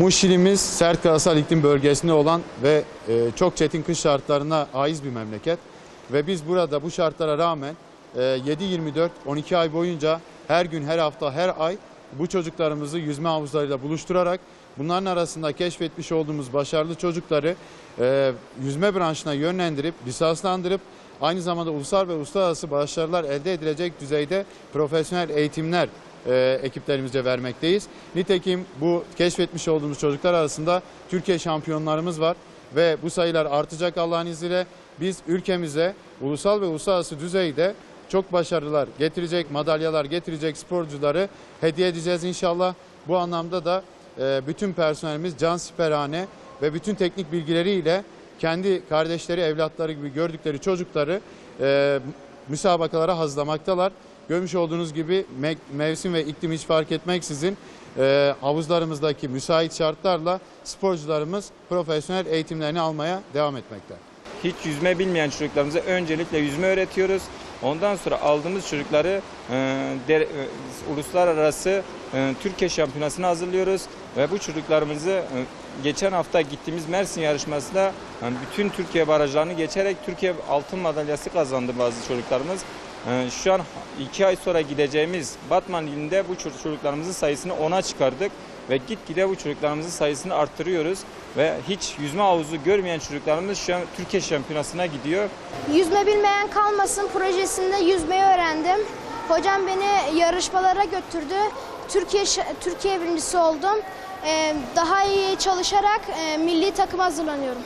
Muşilimiz sert karasal iklim bölgesinde olan ve e, çok çetin kış şartlarına aiz bir memleket. Ve biz burada bu şartlara rağmen e, 7-24, 12 ay boyunca her gün, her hafta, her ay bu çocuklarımızı yüzme havuzlarıyla buluşturarak bunların arasında keşfetmiş olduğumuz başarılı çocukları e, yüzme branşına yönlendirip, lisanslandırıp aynı zamanda ulusal ve uluslararası başarılar elde edilecek düzeyde profesyonel eğitimler e, ekiplerimize vermekteyiz. Nitekim bu keşfetmiş olduğumuz çocuklar arasında Türkiye şampiyonlarımız var ve bu sayılar artacak Allah'ın izniyle. Biz ülkemize ulusal ve uluslararası düzeyde çok başarılar getirecek, madalyalar getirecek sporcuları hediye edeceğiz inşallah. Bu anlamda da e, bütün personelimiz can siperhane ve bütün teknik bilgileriyle kendi kardeşleri, evlatları gibi gördükleri çocukları e, müsabakalara hazırlamaktalar. Görmüş olduğunuz gibi me- mevsim ve iklim hiç fark etmeksizin e, havuzlarımızdaki müsait şartlarla sporcularımız profesyonel eğitimlerini almaya devam etmekte. Hiç yüzme bilmeyen çocuklarımıza öncelikle yüzme öğretiyoruz. Ondan sonra aldığımız çocukları e, e, uluslararası e, Türkiye şampiyonasına hazırlıyoruz. Ve bu çocuklarımızı e, geçen hafta gittiğimiz Mersin yarışmasında e, bütün Türkiye barajlarını geçerek Türkiye altın madalyası kazandı bazı çocuklarımız. E, Şu an iki ay sonra gideceğimiz Batman ilinde bu çocuk- çocuklarımızın sayısını 10'a çıkardık ve gitgide bu çocuklarımızın sayısını arttırıyoruz ve hiç yüzme havuzu görmeyen çocuklarımız şu an Türkiye şampiyonasına gidiyor. Yüzme bilmeyen kalmasın projesinde yüzmeyi öğrendim. Hocam beni yarışmalara götürdü. Türkiye Türkiye birincisi oldum. Ee, Daha iyi çalışarak e, milli takıma hazırlanıyorum.